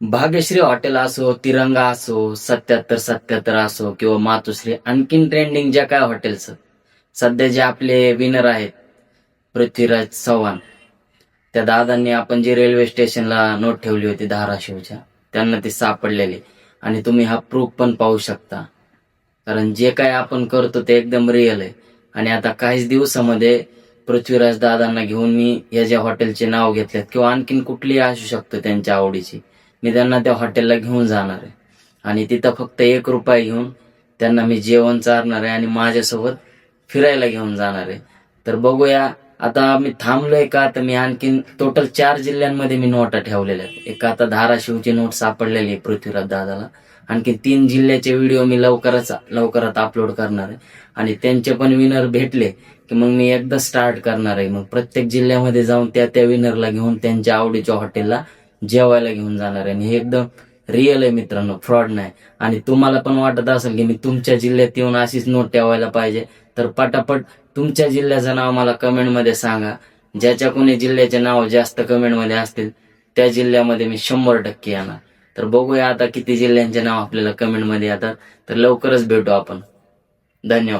Bhagyashree hotel असो तिरंगा असो सत्याहत्तर सत्याहत्तर असो किंवा मातोश्री आणखीन ट्रेंडिंग ज्या काय हॉटेल्स सध्या जे आपले विनर आहेत पृथ्वीराज चव्हाण त्या दादांनी आपण जे रेल्वे स्टेशनला नोट ठेवली होती धाराशिवच्या त्यांना ती सापडलेली. आणि तुम्ही हा प्रूफ पण पाहू शकता. कारण जे काय आपण करतो ते एकदम रिअल आहे. आणि आता काहीच दिवसामध्ये पृथ्वीराज दादांना घेऊन मी या ज्या हॉटेलचे नाव घेतलेत किंवा आणखीन कुठलीही असू शकतो त्यांच्या आवडीची मी त्यांना त्या हॉटेलला घेऊन जाणार आहे. आणि तिथं फक्त एक रुपया घेऊन त्यांना मी जेवण चारणार आहे आणि माझ्यासोबत फिरायला घेऊन जाणार आहे. तर बघूया आता मी थांबलोय का? तर मी आणखीन टोटल चार जिल्ह्यांमध्ये मी नोटा ठेवलेल्या आहेत. एक आता धाराशिवची नोट सापडलेली आहे पृथ्वीराज दादाला. आणखी तीन जिल्ह्याचे व्हिडिओ मी लवकरच लवकरात अपलोड करणार आहे. आणि त्यांचे पण विनर भेटले की मग मी एकदा स्टार्ट करणार आहे. मग प्रत्येक जिल्ह्यामध्ये जाऊन त्या त्या विनरला घेऊन त्यांच्या आवडीच्या हॉटेलला जेवायला घेऊन जाणार आहे. आणि हे एकदम रिअल आहे मित्रांनो फ्रॉड नाही. आणि तुम्हाला पण वाटत असेल की मी तुमच्या जिल्ह्यात येऊन अशीच नोट ठेवायला पाहिजे. तर पटापट तुमच्या जिल्ह्याचं नाव मला कमेंटमध्ये सांगा. ज्याच्या कोणी जिल्ह्याचे नाव जास्त कमेंटमध्ये असतील त्या जिल्ह्यामध्ये मी शंभर टक्के येणार. तर बघूया आता किती जिल्ह्यांचे नाव आपल्याला कमेंटमध्ये येतात. तर लवकरच भेटू आपण. धन्यवाद.